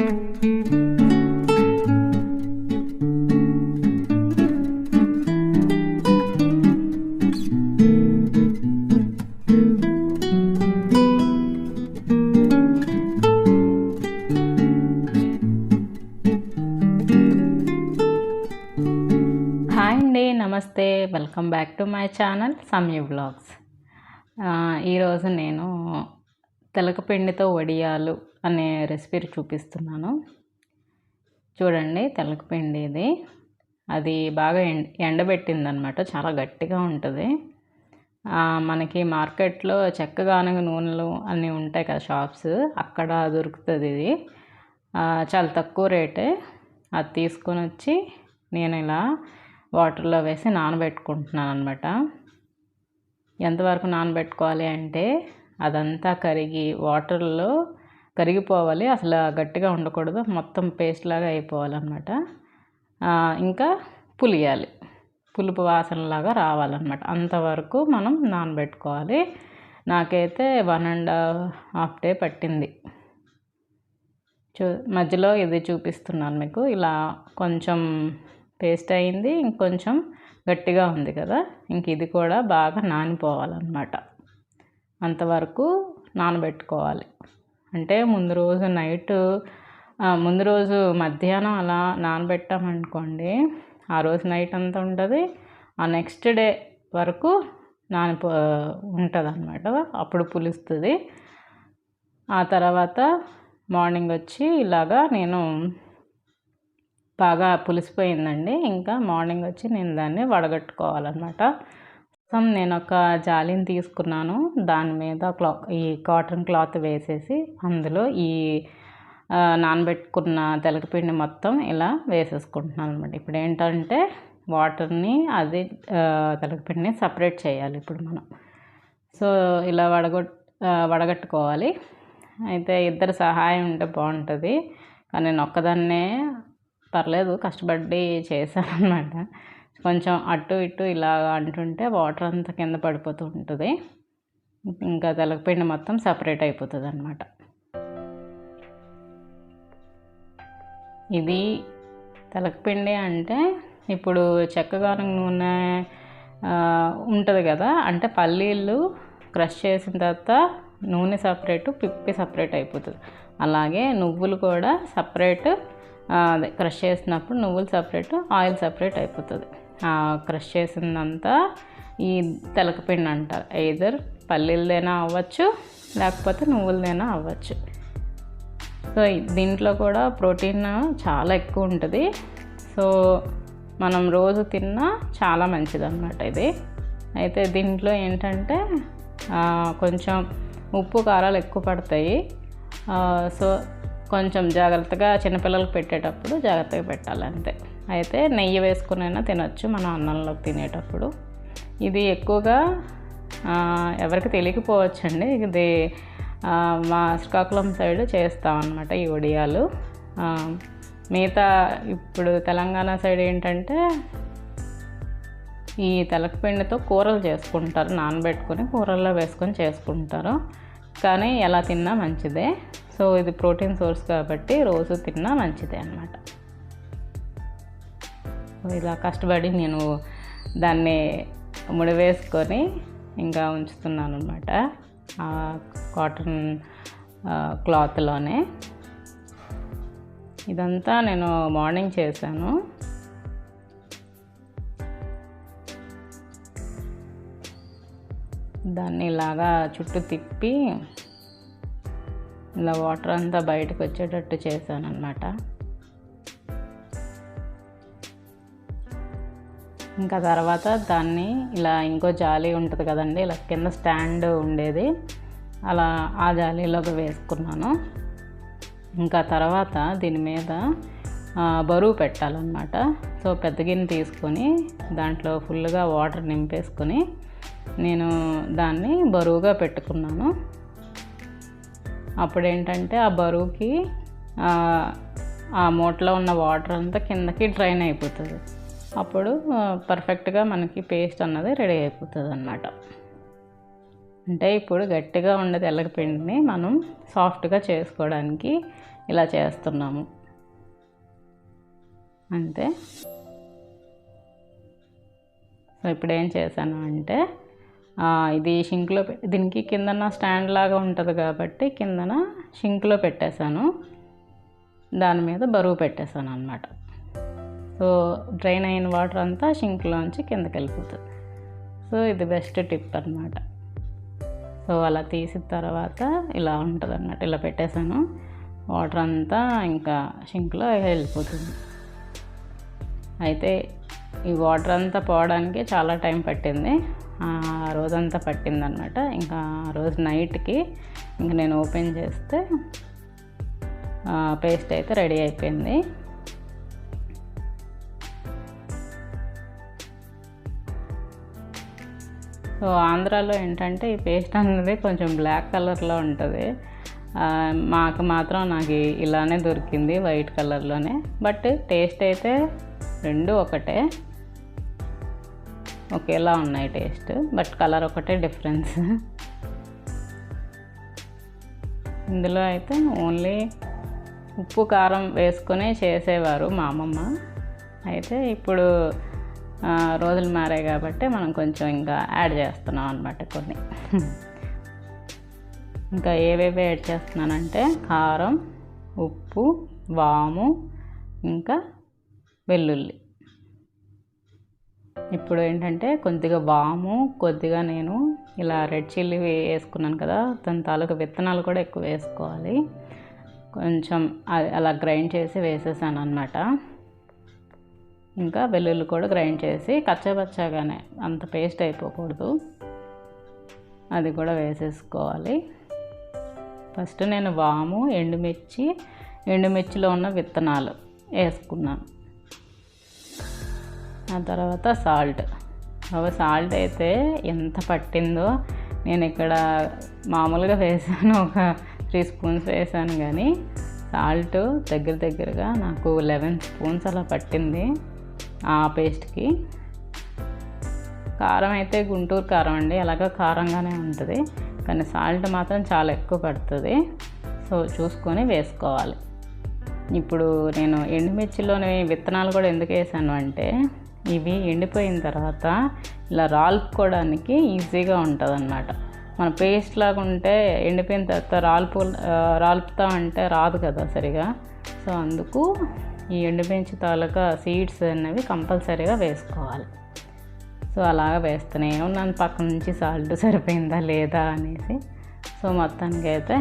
Hi అండి నమస్తే. Welcome back to my channel Samaya blogs ఈరోజు నేను తెలకపిండితో వడియాలు అనే రెసిపీ చూపిస్తున్నాను. చూడండి తెలకపిండి ఇది. అది బాగా ఎండ ఎండబెట్టిందనమాట. చాలా గట్టిగా ఉంటుంది. మనకి మార్కెట్లో చెక్క గానుగ నూనెలు అన్నీ ఉంటాయి కదా షాప్స్. అక్కడ దొరుకుతుంది ఇది. చాలా తక్కువ రేటే. అది తీసుకొని వచ్చి నేను ఇలా వాటర్లో వేసి నానబెట్టుకుంటున్నాను అనమాట ఎంతవరకు నానబెట్టుకోవాలి అంటే అదంతా కరిగి వాటర్లో కరిగిపోవాలి అసలు గట్టిగా ఉండకూడదు మొత్తం పేస్ట్ లాగా అయిపోవాలన్నమాట. ఇంకా పులియాలి. పులుపు వాసనలాగా రావాలన్నమాట. అంతవరకు మనం నానబెట్టుకోవాలి. నాకైతే వన్ అండ్ హాఫ్ డే పట్టింది. చూ మధ్యలో ఇది చూపిస్తున్నాను మీకు. ఇలా కొంచెం పేస్ట్ అయింది ఇంకొంచెం గట్టిగా ఉంది కదా ఇంక ఇది కూడా బాగా నానిపోవాలన్నమాట. అంతవరకు నానబెట్టుకోవాలి. అంటే ముందు రోజు నైట్ ముందు రోజు మధ్యాహ్నం అలా నానబెట్టామనుకోండి ఆ రోజు నైట్ అంతా ఉంటుంది. ఆ నెక్స్ట్ డే వరకు నానిపో ఉంటుంది అనమాట అప్పుడు పులుస్తుంది. ఆ తర్వాత మార్నింగ్ వచ్చి ఇలాగా నేను బాగా పులిసిపోయిందండి. ఇంకా మార్నింగ్ వచ్చి నేను దాన్ని వడగట్టుకోవాలన్నమాట. సో నేను ఒక జాలిని తీసుకున్నాను. దాని మీద క్లా ఈ కాటన్ క్లాత్ వేసేసి అందులో ఈ నానబెట్టుకున్న తెలకపిండి మొత్తం ఇలా వేసేసుకుంటున్నాను అనమాట ఇప్పుడు ఏంటంటే వాటర్ని అది తెలకపిండిని సపరేట్ చేయాలి ఇప్పుడు మనం. సో ఇలా వడగొట్ వడగట్టుకోవాలి. అయితే ఇద్దరు సహాయం ఉంటే బాగుంటుంది. కానీ నేను ఒక్కదాన్నే పర్లేదు కష్టపడి చేశాను అనమాట కొంచెం అటు ఇటు ఇలా అంటుంటే వాటర్ అంతా కింద పడిపోతూ ఉంటుంది. ఇంకా తెలకపిండి మొత్తం సపరేట్ అయిపోతుంది అనమాట ఇది తెలకపిండి అంటే ఇప్పుడు చెక్కగానం నూనె ఉంటుంది కదా అంటే పల్లీలు క్రష్ చేసిన తర్వాత నూనె సపరేట్ పిప్పి సపరేట్ అయిపోతుంది. అలాగే నువ్వులు కూడా సపరేట్ అదే క్రష్ చేసినప్పుడు నువ్వులు సపరేట్ ఆయిల్ సపరేట్ అయిపోతుంది. క్రష్ చేసిందంతా ఈ తెలకపిండి అంటారు ఐదర్ పల్లీలదైనా అవ్వచ్చు లేకపోతే నువ్వులదైనా అవ్వచ్చు. సో దీంట్లో కూడా ప్రోటీన్ చాలా ఎక్కువ ఉంటుంది. సో మనం రోజు తిన్నా చాలా మంచిదనమాట ఇది. అయితే దీంట్లో ఏంటంటే కొంచెం ఉప్పు కారాలు ఎక్కువ పడతాయి. సో కొంచెం జాగ్రత్తగా చిన్నపిల్లలకు పెట్టేటప్పుడు జాగ్రత్తగా పెట్టాలి అంతే అయితే నెయ్యి వేసుకునైనా తినొచ్చు మనం అన్నంలోకి తినేటప్పుడు. ఇది ఎక్కువగా ఎవరికి తెలియకపోవచ్చండి. ఇది మా శ్రీకాకుళం సైడ్ చేస్తామన్నమాట ఈ ఒడియాలు. మిగతా ఇప్పుడు తెలంగాణ సైడ్ ఏంటంటే ఈ తెలకపిండితో కూరలు చేసుకుంటారు. నానబెట్టుకొని కూరల్లో వేసుకొని చేసుకుంటారు. కానీ ఎలా తిన్నా మంచిదే. సో ఇది ప్రోటీన్ సోర్స్ కాబట్టి రోజు తిన్నా మంచిదే అనమాట ఇలా కష్టపడి నేను దాన్ని ముడివేసుకొని ఇంకా ఉంచుతున్నాను అనమాట ఆ కాటన్ క్లాత్లోనే. ఇదంతా నేను మార్నింగ్ చేశాను. దాన్ని ఇలాగా చుట్టూ తిప్పి ఇలా వాటర్ అంతా బయటకు వచ్చేటట్టు చేశాను అనమాట ఇంకా తర్వాత దాన్ని ఇలా ఇంకో జాలి ఉంటుంది కదండి ఇలా కింద స్టాండ్ ఉండేది. అలా ఆ జాలీలోకి వేసుకున్నాను. ఇంకా తర్వాత దీని మీద బరువు పెట్టాలన్నమాట. సో పెద్ద గిన్నె తీసుకొని దాంట్లో ఫుల్గా వాటర్ నింపేసుకొని నేను దాన్ని బరువుగా పెట్టుకున్నాను. అప్పుడు ఏంటంటే ఆ బరువుకి ఆ మూటలో ఉన్న వాటర్ అంతా కిందకి డ్రైన్ అయిపోతుంది. అప్పుడు పర్ఫెక్ట్గా మనకి పేస్ట్ అన్నది రెడీ అయిపోతుంది అన్నమాట అంటే ఇప్పుడు గట్టిగా ఉండే తెల్లగపిండిని మనం సాఫ్ట్గా చేసుకోవడానికి ఇలా చేస్తున్నాము. అంతే. సో ఇప్పుడు ఏం చేశాను అంటే ఇది షింక్లో పె- దీనికి కిందన స్టాండ్ లాగా ఉంటుంది కాబట్టి కిందన షింక్లో పెట్టేశాను. దాని మీద బరువు పెట్టేశాను అనమాట సో డ్రైన్ అయిన వాటర్ అంతా షింక్లోంచి కిందకి వెళ్ళిపోతుంది సో ఇది బెస్ట్ టిప్ అనమాట సో అలా తీసిన తర్వాత ఇలా ఉంటుంది అన్నమాట ఇలా పెట్టేశాను. వాటర్ అంతా ఇంకా షింక్లో వెళ్ళిపోతుంది. అయితే ఈ వాటర్ అంతా పోవడానికి చాలా టైం పట్టింది. ఆ రోజంతా పట్టింది అనమాట ఇంకా ఆ రోజు నైట్కి ఇంక నేను ఓపెన్ చేస్తే పేస్ట్ అయితే రెడీ అయిపోయింది. సో ఆంధ్రాలో ఏంటంటే ఈ పేస్ట్ అనేది కొంచెం బ్లాక్ కలర్లో ఉంటుంది. మాకు మాత్రం నాకు ఇలానే దొరికింది వైట్ కలర్లోనే. బట్ టేస్ట్ అయితే రెండు ఒకటే. ఒకేలా ఉన్నాయి టేస్ట్ బట్ కలర్ ఒకటే డిఫరెన్స్. ఇందులో అయితే ఓన్లీ ఉప్పు కారం వేసుకొని చేసేవారు మా అమ్మమ్మ. అయితే ఇప్పుడు రోజులు మారాయి కాబట్టి మనం కొంచెం ఇంకా యాడ్ చేస్తున్నాం అనమాట కొన్ని. ఇంకా ఏవేవి యాడ్ చేస్తున్నానంటే కారం ఉప్పు వాము ఇంకా వెల్లుల్లి. ఇప్పుడు ఏంటంటే కొద్దిగా వాము కొద్దిగా నేను ఇలా రెడ్ చిల్లీ వేసుకున్నాను కదా దాని తాలూకా విత్తనాలు కూడా ఎక్కువ వేసుకోవాలి. కొంచెం అలా గ్రైండ్ చేసి వేసేసాను అనమాట ఇంకా వెల్లుల్లి కూడా గ్రైండ్ చేసి కచ్చబచ్చగానే అంత పేస్ట్ అయిపోకూడదు. అది కూడా వేసేసుకోవాలి. ఫస్ట్ నేను వాము ఎండుమిర్చి ఎండుమిర్చిలో ఉన్న విత్తనాలు వేసుకున్నాను. ఆ తర్వాత సాల్ట్. అవి సాల్ట్ అయితే ఎంత పట్టిందో నేను ఇక్కడ మామూలుగా వేసాను ఒక త్రీ స్పూన్స్ వేసాను కానీ సాల్ట్ దగ్గర దగ్గరగా నాకు లెవెన్ స్పూన్స్ అలా పట్టింది. ఆ పేస్ట్కి. కారం అయితే గుంటూరు కారం అండి. అలాగా కారంగానే ఉంటుంది. కానీ సాల్ట్ మాత్రం చాలా ఎక్కువ పడుతుంది. సో చూసుకొని వేసుకోవాలి. ఇప్పుడు నేను ఎండుమిర్చిలోని విత్తనాలు కూడా ఎందుకు వేసాను అంటే ఇవి ఎండిపోయిన తర్వాత ఇలా రాల్పుకోవడానికి ఈజీగా ఉంటుంది అన్నమాట మన పేస్ట్ లాగా ఉంటే ఎండిపోయిన తర్వాత రాల్పు రాలుపుతా అంటే రాదు కదా సరిగా. సో అందుకు ఈ ఎండుమిర్చి తాలూకా సీడ్స్ అనేవి కంపల్సరీగా వేసుకోవాలి. సో అలాగ వేస్తూనే ఉన్నాను. పక్క నుంచి సాల్ట్ సరిపోయిందా లేదా అనేసి. సో మొత్తానికి అయితే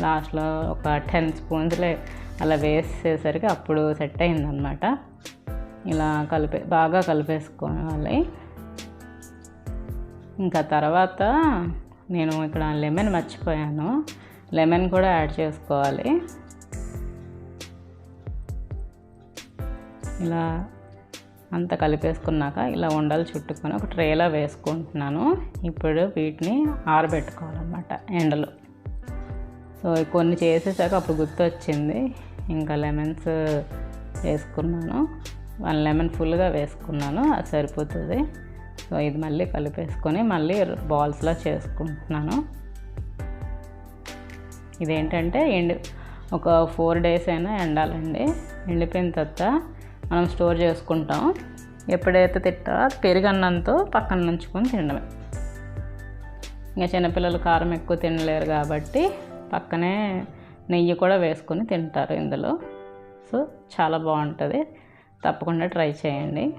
లాస్ట్లో ఒక టెన్ స్పూన్స్లే అలా వేసేసరికి అప్పుడు సెట్ అయిందనమాట ఇలా కలిపే బాగా కలిపేసుకోవాలి. ఇంకా తర్వాత నేను ఇక్కడ లెమన్ మర్చిపోయాను. లెమన్ కూడా యాడ్ చేసుకోవాలి. ఇలా అంతా కలిపేసుకున్నాక ఇలా ఉండలు చుట్టుకొని ఒక ట్రేలో వేసుకుంటున్నాను. ఇప్పుడు వీటిని ఆరబెట్టుకోవాలన్నమాట ఎండలో. సో కొన్ని చేసేసాక అప్పుడు గుర్తొచ్చింది. ఇంకా లెమన్స్ వేసుకున్నాను. వన్ లెమన్ ఫుల్గా వేసుకున్నాను. అది సరిపోతుంది. సో ఇది మళ్ళీ కలిపేసుకొని మళ్ళీ బాల్స్లా చేసుకుంటున్నాను. ఇదేంటంటే ఎండి ఒక ఫోర్ డేస్ అయినా ఎండాలండి. ఎండిపోయిన తర్వాత మనం స్టోర్ చేసుకుంటాం. ఎప్పుడైతే తిట్టా పెరుగన్నంతో పక్కన నుంచుకొని తినడమే. ఇంకా చిన్నపిల్లలు కారం ఎక్కువ తినలేరు కాబట్టి పక్కనే నెయ్యి కూడా వేసుకొని తింటారు ఇందులో. సో చాలా బాగుంటుంది. తప్పకుండా ట్రై చేయండి.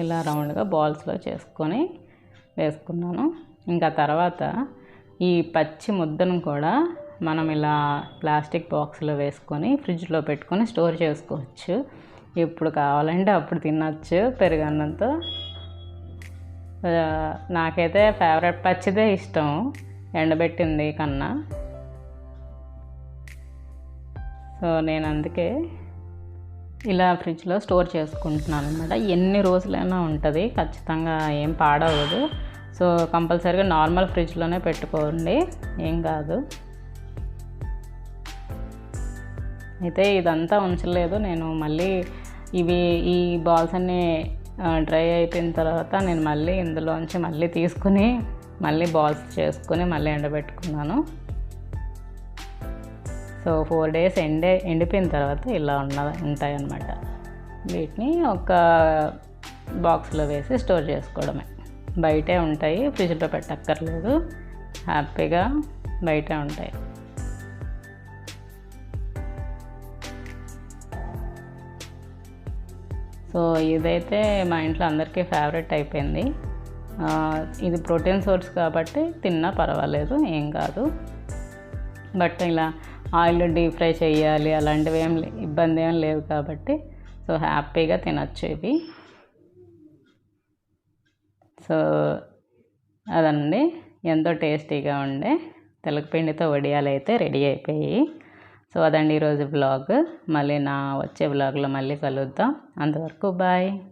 ఇలా రౌండ్గా బాల్స్లో చేసుకొని వేసుకున్నాను. ఇంకా తర్వాత ఈ పచ్చి ముద్దను కూడా మనం ఇలా ప్లాస్టిక్ బాక్స్లో వేసుకొని ఫ్రిడ్జ్లో పెట్టుకొని స్టోర్ చేసుకోవచ్చు. ఎప్పుడు కావాలంటే అప్పుడు తినచ్చు. పెరుగన్నంతో. నాకైతే ఫేవరెట్ పచ్చిదే ఇష్టం. ఎండబెట్టింది కన్నా. సో నేను అందుకే ఇలా ఫ్రిడ్జ్లో స్టోర్ చేసుకుంటున్నాను అనమాట ఎన్ని రోజులైనా ఉంటుంది. ఖచ్చితంగా ఏం పాడవదు. సో కంపల్సరీగా నార్మల్ ఫ్రిడ్జ్లోనే పెట్టుకోండి. ఏం కాదు. అయితే ఇదంతా ఉంచలేదు. నేను మళ్ళీ ఇవి ఈ బాల్స్ అన్నీ డ్రై అయిపోయిన తర్వాత నేను మళ్ళీ ఇందులోంచి మళ్ళీ తీసుకుని మళ్ళీ బాల్స్ చేసుకొని మళ్ళీ ఎండబెట్టుకున్నాను. సో ఫోర్ డేస్ ఎండే ఎండిపోయిన తర్వాత ఇలా ఉన్న ఉంటాయి అన్నమాట వీటిని ఒక బాక్స్లో వేసి స్టోర్ చేసుకోవడమే. బయటే ఉంటాయి ఫ్రిడ్జ్లో పెట్టక్కర్లేదు. హ్యాపీగా బయటే ఉంటాయి. సో ఇదైతే మా ఇంట్లో అందరికీ ఫేవరెట్ అయిపోయింది. ఇది ప్రోటీన్ సోర్స్ కాబట్టి తిన్నా పర్వాలేదు ఏం కాదు. బట్ ఇలా ఆయిల్ డీప్ ఫ్రై చేయాలి అలాంటివి ఏం లే- ఇబ్బంది ఏం లేవు కాబట్టి సో హ్యాపీగా తినచ్చు ఇవి. సో అదండి. ఎంతో టేస్టీగా ఉండే. తెలకపిండితో వడియాలు అయితే రెడీ అయిపోయాయి. సో అదండి ఈరోజు బ్లాగ్ మళ్ళీ నా వచ్చే బ్లాగ్లో మళ్ళీ కలుద్దాం. అంతవరకు బాయ్.